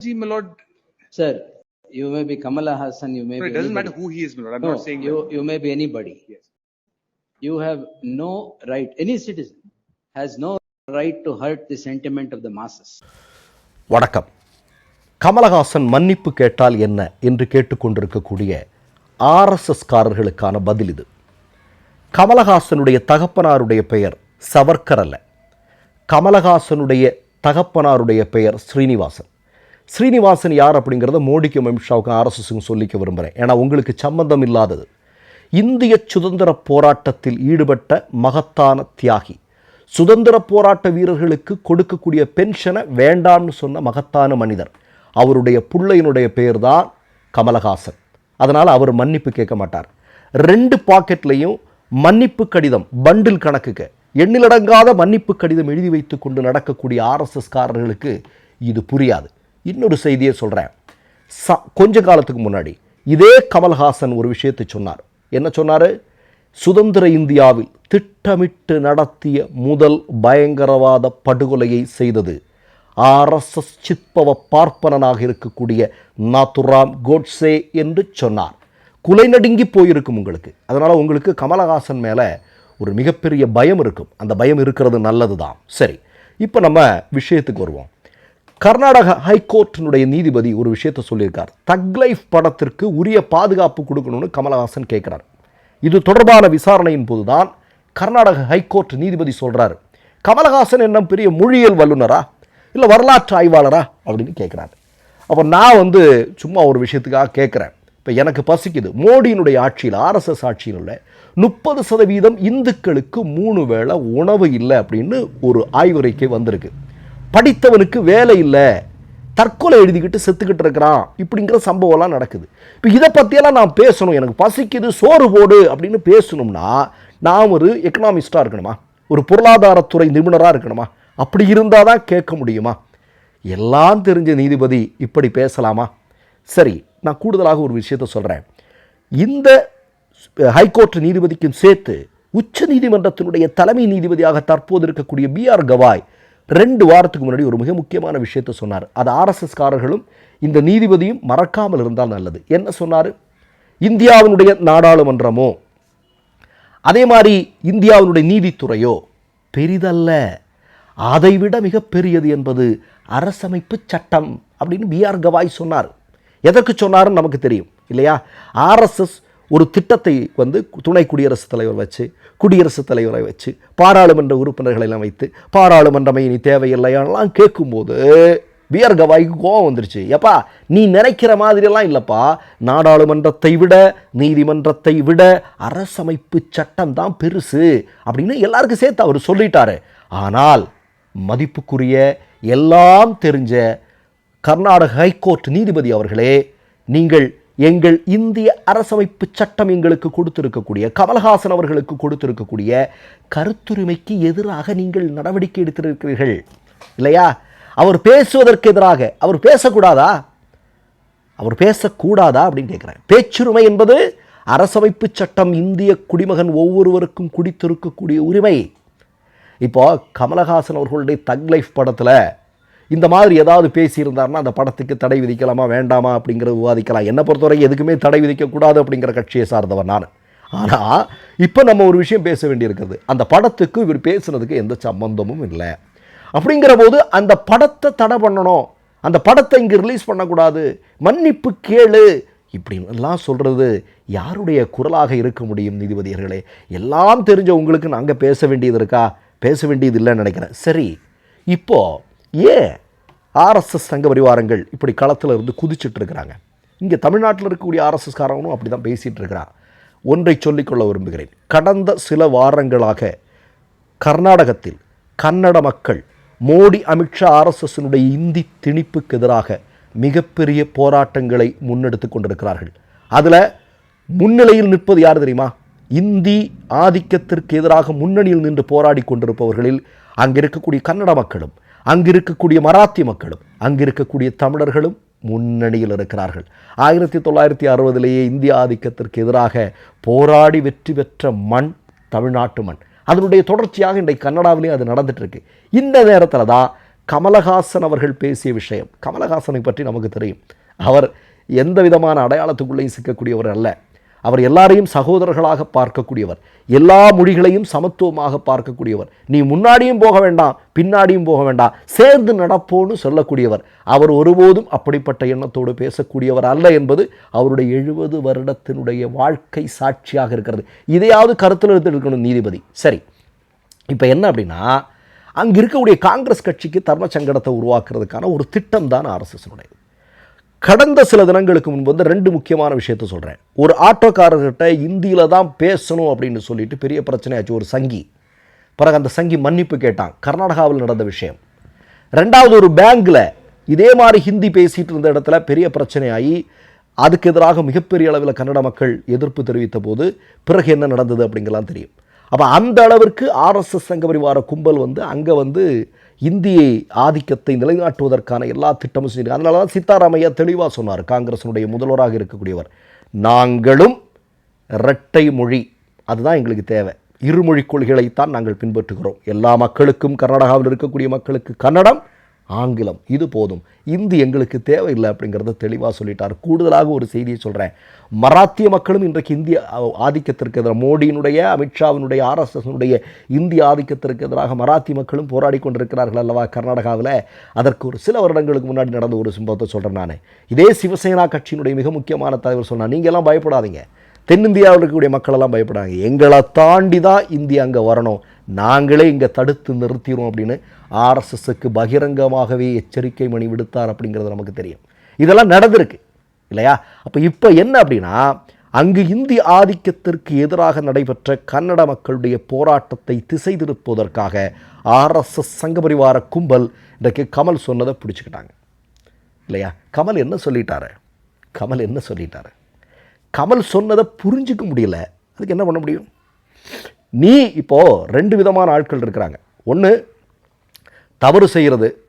Ji, my lord, Sir, you may be Kamala Hassan, you may no, be it doesn't matter anybody. who he is, my lord. I'm No, not saying you, that. you may be anybody. Yes. You have no right, any citizen has no right to hurt the sentiment of the masses. வணக்கம் கமலஹாசன் மன்னிப்பு கேட்டால் என்ன என்று கேட்டுக்கொண்டிருக்கக்கூடிய ஆர்எஸ்எஸ்காரர்களுக்கான பதில் இது கமலஹாசனுடைய தகப்பனாருடைய பெயர் சவர்க்கர் அல்ல கமலஹாசனுடைய தகப்பனாருடைய பெயர் ஸ்ரீனிவாசன் ஸ்ரீனிவாசன் யார் அப்படிங்கிறத மோடிக்கும் அமித்ஷாவுக்கும் ஆர்எஸ்எஸ்க்கும் சொல்லிக்க விரும்புகிறேன் ஏன்னா உங்களுக்கு சம்பந்தம் இல்லாதது. இந்திய சுதந்திர போராட்டத்தில் ஈடுபட்ட மகத்தான தியாகி. சுதந்திர போராட்ட வீரர்களுக்கு கொடுக்கக்கூடிய பென்ஷனை வேண்டாம்னு சொன்ன மகத்தான மனிதர். அவருடைய பிள்ளையினுடைய பெயர் தான் கமலஹாசன். அதனால் அவர் மன்னிப்பு கேட்க மாட்டார். ரெண்டு பாக்கெட்லையும் மன்னிப்பு கடிதம் பண்டில் கணக்குக்கு எண்ணிலடங்காத மன்னிப்பு கடிதம் எழுதி வைத்து கொண்டு நடக்கக்கூடிய ஆர்எஸ்எஸ்காரர்களுக்கு இது புரியாது. இன்னொரு செய்தியை சொல்கிறேன் ச கொஞ்ச காலத்துக்கு முன்னாடி இதே கமல்ஹாசன் ஒரு விஷயத்தை சொன்னார். என்ன சொன்னார்? சுதந்திர இந்தியாவில் திட்டமிட்டு நடத்திய முதல் பயங்கரவாத படுகொலையை செய்தது ஆர்எஸ்எஸ் சிற்பவ பார்ப்பனனாக இருக்கக்கூடிய நாத்துராம் கோட்ஸே என்று சொன்னார். குலை நடுங்கி போயிருக்கும் உங்களுக்கு. அதனால் உங்களுக்கு கமலஹாசன் மேலே ஒரு மிகப்பெரிய பயம் இருக்கும். அந்த பயம் இருக்கிறது நல்லது தான் சரி இப்போ நம்ம விஷயத்துக்கு வருவோம். கர்நாடக ஹைகோர்ட்டினுடைய நீதிபதி ஒரு விஷயத்தை சொல்லியிருக்கார். தக் லைஃப் படத்திற்கு உரிய பாதுகாப்பு கொடுக்கணும்னு கமலஹாசன் கேட்குறார். இது தொடர்பான விசாரணையின் போது தான் கர்நாடக ஹைகோர்ட் நீதிபதி சொல்கிறார் கமலஹாசன் என்ன பெரிய மொழியியல் வல்லுனரா? இல்லை வரலாற்று ஆய்வாளரா? அப்படின்னு கேட்குறாரு. அப்போ நான் வந்து சும்மா ஒரு விஷயத்துக்காக கேட்குறேன். இப்போ எனக்கு பசிக்குது. மோடியினுடைய ஆட்சியில் ஆர்எஸ்எஸ் ஆட்சியில் உள்ள முப்பது சதவீதம் இந்துக்களுக்கு மூணு வேளை உணவு இல்லை அப்படின்னு ஒரு ஆய்வறிக்கை வந்திருக்கு. படித்தவனுக்கு வேலை இல்லை. தற்கொலை எழுதிக்கிட்டு செத்துக்கிட்டு இருக்கிறான். இப்படிங்கிற சம்பவம்லாம் நடக்குது. இப்போ இதை பற்றியெல்லாம் நான் பேசணும். எனக்கு பசிக்குது சோறு போடு அப்படின்னு பேசணும்னா நான் ஒரு எக்கனாமிஸ்டாக இருக்கணுமா? ஒரு பொருளாதாரத்துறை நிபுணராக இருக்கணுமா? அப்படி இருந்தால் தான் கேட்க முடியுமா? எல்லாம் தெரிஞ்ச நீதிபதி இப்படி பேசலாமா? சரி நான் கூடுதலாக ஒரு விஷயத்த சொல்கிறேன் இந்த ஹைகோர்ட் நீதிபதிக்கும் சேர்த்து உச்ச நீதிமன்றத்தினுடைய தலைமை நீதிபதியாக தற்போது இருக்கக்கூடிய பிஆர் கவாய் ரெண்டு வாரத்துக்கு முன்னாடி ஒரு மிக முக்கியமான விஷயத்தை சொன்னார். அது ஆர்எஸ்எஸ்காரர்களும் இந்த நீதிபதியும் மறக்காமல் இருந்தால் நல்லது. என்ன சொன்னார்? இந்தியாவினுடைய நாடாளுமன்றமோ அதே மாதிரி இந்தியாவினுடைய நீதித்துறையோ பெரிதல்ல. அதைவிட மிகப்பெரியது என்பது அரசமைப்பு சட்டம் அப்படின்னு பிஆர் கவாய் சொன்னார். எதற்கு சொன்னாருன்னு நமக்கு தெரியும் இல்லையா? ஆர்எஸ்எஸ் ஒரு திட்டத்தை வந்து துணை குடியரசுத் தலைவர் வச்சு குடியரசுத் தலைவரை வச்சு பாராளுமன்ற உறுப்பினர்களை எல்லாம் வைத்து பாராளுமன்றமை இனி தேவையில்லையெல்லாம் கேட்கும்போது பிஆர் கவாய்க்கு கோவம் வந்துருச்சு. எப்பா நீ நினைக்கிற மாதிரியெல்லாம் இல்லைப்பா. நாடாளுமன்றத்தை விட நீதிமன்றத்தை விட அரசமைப்பு சட்டம் தான் பெருசு அப்படின்னு எல்லாருக்கும் சேர்த்து அவர் சொல்லிட்டாரு. ஆனால் மதிப்புக்குரிய எல்லாம் தெரிஞ்ச கர்நாடக ஹைகோர்ட் நீதிபதி அவர்களே நீங்கள் எங்கள் இந்திய அரசமைப்பு சட்டம் எங்களுக்கு கொடுத்திருக்கக்கூடிய கமல்ஹாசன் அவர்களுக்கு கொடுத்திருக்கக்கூடிய கருத்துரிமைக்கு எதிராக நீங்கள் நடவடிக்கை எடுத்திருக்கிறீர்கள். இல்லையா? அவர் பேசுவதற்கு எதிராக. அவர் பேசக்கூடாதா? அவர் பேசக்கூடாதா அப்படின்னு கேட்குறேன் பேச்சுரிமை என்பது அரசமைப்பு சட்டம் இந்திய குடிமகன் ஒவ்வொருவருக்கும் குடித்திருக்கக்கூடிய உரிமை. இப்போ கமலஹாசன் அவர்களுடைய தக் லைஃப் படத்தில் இந்த மாதிரி ஏதாவது பேசியிருந்தாருன்னா அந்த படத்துக்கு தடை விதிக்கலாமா வேண்டாமா அப்படிங்கிறத விவாதிக்கலாம். என்னை பொறுத்தவரைக்கும் எதுக்குமே தடை விதிக்கக்கூடாது அப்படிங்கிற கட்சியை சார்ந்தவர் நான். ஆனால் இப்போ நம்ம ஒரு விஷயம் பேச வேண்டியிருக்கிறது. அந்த படத்துக்கு இவர் பேசுனதுக்கு எந்த சம்பந்தமும் இல்லை. அப்படிங்கிற போது அந்த படத்தை தடை பண்ணணும். அந்த படத்தை இங்கே ரிலீஸ் பண்ணக்கூடாது. மன்னிப்பு கேளு. இப்படின்லாம் எல்லாம் சொல்கிறது யாருடைய குரலாக இருக்க முடியும் நீதிபதியர்களே எல்லாம் தெரிஞ்ச உங்களுக்கு நாங்கள் பேச வேண்டியது இருக்கா? பேச வேண்டியது இல்லைன்னு நினைக்கிறேன். சரி இப்போது ஏன் ஆர்எஸ்எஸ் சங்க பரிவாரங்கள் இப்படி களத்தில் இருந்து குதிச்சுட்டு இருக்கிறாங்க? இங்கே தமிழ்நாட்டில் இருக்கக்கூடிய ஆர்எஸ்எஸ்காரங்களும் அப்படி தான் பேசிகிட்டு இருக்கிறான் ஒன்றை சொல்லிக்கொள்ள விரும்புகிறேன். கடந்த சில வாரங்களாக கர்நாடகத்தில் கன்னட மக்கள் மோடி அமித்ஷா ஆர்எஸ்எஸ்னுடைய இந்தி திணிப்புக்கு எதிராக மிகப்பெரிய போராட்டங்களை முன்னெடுத்து கொண்டிருக்கிறார்கள். அதில் முன்னிலையில் நிற்பது யார் தெரியுமா? இந்தி ஆதிக்கத்திற்கு எதிராக முன்னணியில் நின்று போராடி கொண்டிருப்பவர்களில் அங்கே இருக்கக்கூடிய கன்னட மக்களும். அங்கு இருக்கக்கூடிய மராத்தி மக்களும் அங்கு இருக்கக்கூடிய தமிழர்களும் முன்னணியில் இருக்கிறார்கள். ஆயிரத்தி தொள்ளாயிரத்தி அறுபதிலேயே இந்திய ஆதிக்கத்திற்கு எதிராக போராடி வெற்றி பெற்ற மண் தமிழ்நாட்டு மண். அதனுடைய தொடர்ச்சியாக இன்றைக்கு கன்னடாவிலேயே அது நடந்துகிட்ருக்கு இந்த நேரத்தில் தான் கமலஹாசன் அவர்கள் பேசிய விஷயம். கமலஹாசனை பற்றி நமக்கு தெரியும். அவர் எந்த விதமான அடையாளத்துக்குள்ளேயும் சிக்கக்கூடியவர் அல்ல. அவர் எல்லாரையும் சகோதரர்களாக பார்க்கக்கூடியவர். எல்லா மொழிகளையும் சமத்துவமாக பார்க்கக்கூடியவர். நீ முன்னாடியும் போக வேண்டாம். பின்னாடியும் போக வேண்டாம் சேர்ந்து நடப்போன்னு சொல்லக்கூடியவர். அவர் ஒருபோதும் அப்படிப்பட்ட எண்ணத்தோடு பேசக்கூடியவர் அல்ல என்பது அவருடைய எழுபது வருடத்தினுடைய வாழ்க்கை சாட்சியாக இருக்கிறது. இதையாவது கருத்தில் எடுத்து இருக்கணும் நீதிபதி. சரி இப்போ என்ன அப்படின்னா அங்கே இருக்கக்கூடிய காங்கிரஸ் கட்சிக்கு தர்ம சங்கடத்தை உருவாக்குறதுக்கான ஒரு திட்டம் தான் ஆர்எஸ்எஸ்னுடையது. கடந்த சில தினங்களுக்கு முன்பு வந்து ரெண்டு முக்கியமான விஷயத்த சொல்கிறேன் ஒரு ஆட்டோக்காரர்கிட்ட இந்தியில் தான் பேசணும் அப்படின்னு சொல்லிட்டு பெரிய பிரச்சனையாச்சு ஒரு சங்கி. பிறகு அந்த சங்கி மன்னிப்பு கேட்டான். கர்நாடகாவில் நடந்த விஷயம். ரெண்டாவது ஒரு பேங்க்கில் இதே மாதிரி ஹிந்தி பேசிகிட்டு இருந்த இடத்துல பெரிய பிரச்சனையாகி அதுக்கு எதிராக மிகப்பெரிய அளவில் கன்னட மக்கள் எதிர்ப்பு தெரிவித்த போது பிறகு என்ன நடந்தது அப்படிங்கலாம் தெரியும். அப்போ அந்த அளவிற்கு ஆர்எஸ்எஸ் சங்க பரிவார கும்பல் வந்து அங்கே வந்து இந்தியை ஆதிக்கத்தை நிலைநாட்டுவதற்கான எல்லா திட்டமும் செஞ்சு அதனால தான் சித்தாராமையா தெளிவாக சொன்னார். காங்கிரஸினுடைய முதல்வராக இருக்கக்கூடியவர். நாங்களும் இரட்டை மொழி. அதுதான் எங்களுக்கு தேவை. இருமொழி கொள்கைகளைத்தான் நாங்கள் பின்பற்றுகிறோம். எல்லா மக்களுக்கும் கர்நாடகாவில் இருக்கக்கூடிய மக்களுக்கு கன்னடம் ஆங்கிலம் இது போதும். இந்தி எங்களுக்கு தேவையில்லை அப்படிங்கிறத தெளிவாக சொல்லிட்டார். கூடுதலாக ஒரு செய்தியை சொல்கிறேன் மராத்திய மக்களும் இன்றைக்கு இந்திய ஆதிக்கத்திற்கு எதிராக மோடியினுடைய அமித்ஷாவினுடைய ஆர்எஸ்எஸ்னுடைய இந்திய ஆதிக்கத்திற்கு எதிராக மராத்தி மக்களும் போராடி கொண்டிருக்கிறார்கள் அல்லவா கர்நாடகாவில்? அதற்கு ஒரு சில வருடங்களுக்கு முன்னாடி நடந்த ஒரு சம்பவத்தை சொல்கிறேன் நான். இதே சிவசேனா கட்சியினுடைய மிக முக்கியமான தலைவர் சொன்னார். நீங்கள்லாம் பயப்படாதீங்க. தென்னிந்தியாவில் இருக்கக்கூடிய மக்களெல்லாம் பயப்படாங்க எங்களை தாண்டி தான் இந்தியா அங்கே வரணும். நாங்களே இங்கே தடுத்து நிறுத்திடுவோம் அப்படின்னு ஆர்எஸ்எஸ்க்கு பகிரங்கமாகவே எச்சரிக்கை மணி விடுத்தார் அப்படிங்கிறது நமக்கு தெரியும். இதெல்லாம் நடந்திருக்கு. இல்லையா? அப்போ இப்போ என்ன அப்படின்னா அங்கு இந்தி ஆதிக்கத்திற்கு எதிராக நடைபெற்ற கன்னட மக்களுடைய போராட்டத்தை திசை திருப்புவதற்காக ஆர்எஸ்எஸ் சங்கபரிவார கும்பல் இன்றைக்கு கமல் சொன்னதை பிடிச்சிக்கிட்டாங்க. இல்லையா? கமல் என்ன சொல்லிட்டாரு? கமல் என்ன சொல்லிட்டாரு? கமல் சொன்னதை புரிஞ்சிக்க முடியல. அதுக்கு என்ன பண்ண முடியும்? நீ இப்போது ரெண்டு விதமான ஆட்கள் இருக்கிறாங்க. ஒன்று தவறு செய்கிறது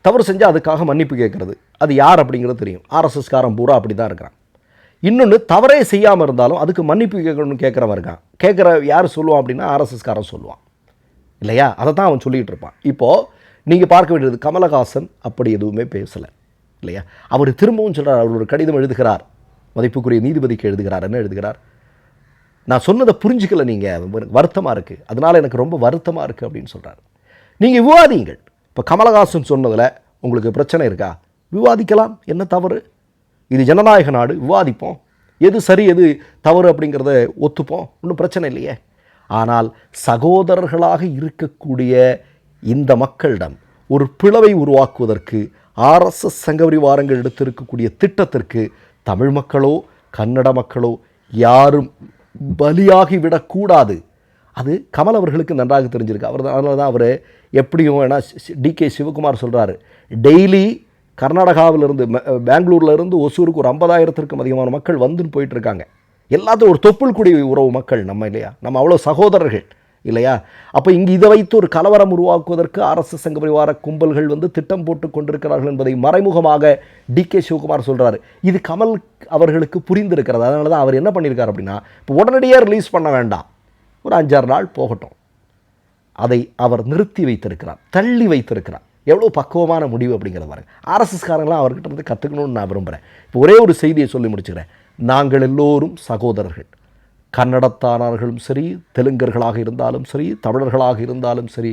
தவறு செஞ்சால் அதுக்காக மன்னிப்பு கேட்குறது. அது யார் அப்படிங்கிறது தெரியும். ஆர்எஸ்எஸ்காரன் பூரா அப்படி தான் இருக்கிறான். இன்னொன்று தவறே செய்யாமல் இருந்தாலும் அதுக்கு மன்னிப்பு கேட்கணும்னு கேட்குறவன் இருக்கான். கேட்குற யார் சொல்லுவான் அப்படின்னா ஆர்எஸ்எஸ்காரன் சொல்லுவான். இல்லையா? அதை தான் அவன் சொல்லிகிட்டு இருப்பான். இப்போது நீங்கள் பார்க்க வேண்டியது கமலஹாசன் அப்படி எதுவுமே பேசலை. இல்லையா? அவர் திரும்பவும் சொல்கிறார் அவர் ஒரு கடிதம் எழுதுகிறார். மதிப்புக்குரிய நீதிபதிக்கு எழுதுகிறார் என்ன எழுதுகிறார்? நான் சொன்னதை புரிஞ்சுக்கல நீங்கள் வருத்தமாக இருக்குது அதனால் எனக்கு ரொம்ப வருத்தமாக இருக்குது அப்படின்னு சொல்கிறார் நீங்கள் விவாதிங்கள். இப்போ கமலஹாசன் சொன்னதில் உங்களுக்கு பிரச்சனை இருக்கா? விவாதிக்கலாம். என்ன தவறு? இது ஜனநாயக நாடு விவாதிப்போம். எது சரி எது தவறு அப்படிங்கிறத ஒத்துப்போம். ஒன்றும் பிரச்சனை இல்லையே. ஆனால் சகோதரர்களாக இருக்கக்கூடிய இந்த மக்களிடம் ஒரு பிளவை உருவாக்குவதற்கு ஆர்எஸ்எஸ் சங்கபரிவாரங்கள் எடுத்திருக்கக்கூடிய திட்டத்திற்கு தமிழ் மக்களோ கன்னட மக்களோ யாரும் பலியாகி விடக்கூடாது அது கமல் அவர்களுக்கு நன்றாக தெரிஞ்சிருக்கு. அவர் அதனால தான் அவர் எப்படியும் ஏன்னா டி கே சிவகுமார் சொல்கிறாரு டெய்லி கர்நாடகாவிலிருந்து பெங்களூர்லேருந்து ஒசூருக்கு ஒரு ஐம்பதாயிரத்திற்கும் அதிகமான மக்கள் வந்துன்னு போயிட்டுருக்காங்க எல்லாத்தையும் ஒரு தொப்புள் குடி உறவு மக்கள் நம்ம இல்லையா? நம்ம அவ்வளோ சகோதரர்கள். இல்லையா? அப்போ இங்கே இதை வைத்து ஒரு கலவரம் உருவாக்குவதற்கு அரசு சங்க பரிவார கும்பல்கள் வந்து திட்டம் போட்டு கொண்டிருக்கிறார்கள் என்பதை மறைமுகமாக டி கே சிவகுமார் சொல்கிறாரு இது கமல் அவர்களுக்கு புரிந்திருக்கிறது. அதனால தான் அவர் என்ன பண்ணியிருக்காரு அப்படின்னா இப்போ உடனடியாக ரிலீஸ் பண்ண வேண்டாம். ஒரு அஞ்சாறு நாள் போகட்டும். அதை அவர் நிறுத்தி வைத்திருக்கிறார் தள்ளி வைத்திருக்கிறார். எவ்வளோ பக்குவமான முடிவு அப்படிங்கிறத பாருங்க. ஆர்எஸ்எஸ்காரங்களாம் அவர்கிட்ட இருந்து கற்றுக்கணும்னு நான் விரும்புகிறேன் இப்போ ஒரே ஒரு செய்தியை சொல்லி முடிச்சுக்கிறேன். நாங்கள் எல்லோரும் சகோதரர்கள். கன்னடத்தானார்களும் சரி தெலுங்கர்களாக இருந்தாலும் சரி தமிழர்களாக இருந்தாலும் சரி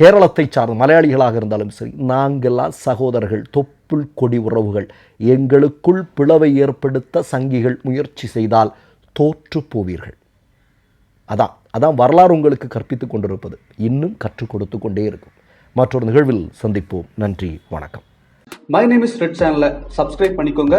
கேரளத்தை சார்ந்த மலையாளிகளாக இருந்தாலும் சரி நாங்கெல்லாம் சகோதரர்கள் தொப்புள் கொடி உறவுகள். எங்களுக்குள் பிளவை ஏற்படுத்த சங்கிகள் முயற்சி செய்தால் தோற்று போவீர்கள். அதான் அதான் வரலாறு உங்களுக்கு கற்பித்துக் கொண்டிருப்பது. இன்னும் கற்றுக் கொடுத்து கொண்டே இருக்கும். மற்றொரு நிகழ்வில் சந்திப்போம். நன்றி வணக்கம். மை நேம் இஸ் ரெட் சேனலை சப்ஸ்கிரைப் பண்ணிக்கோங்க.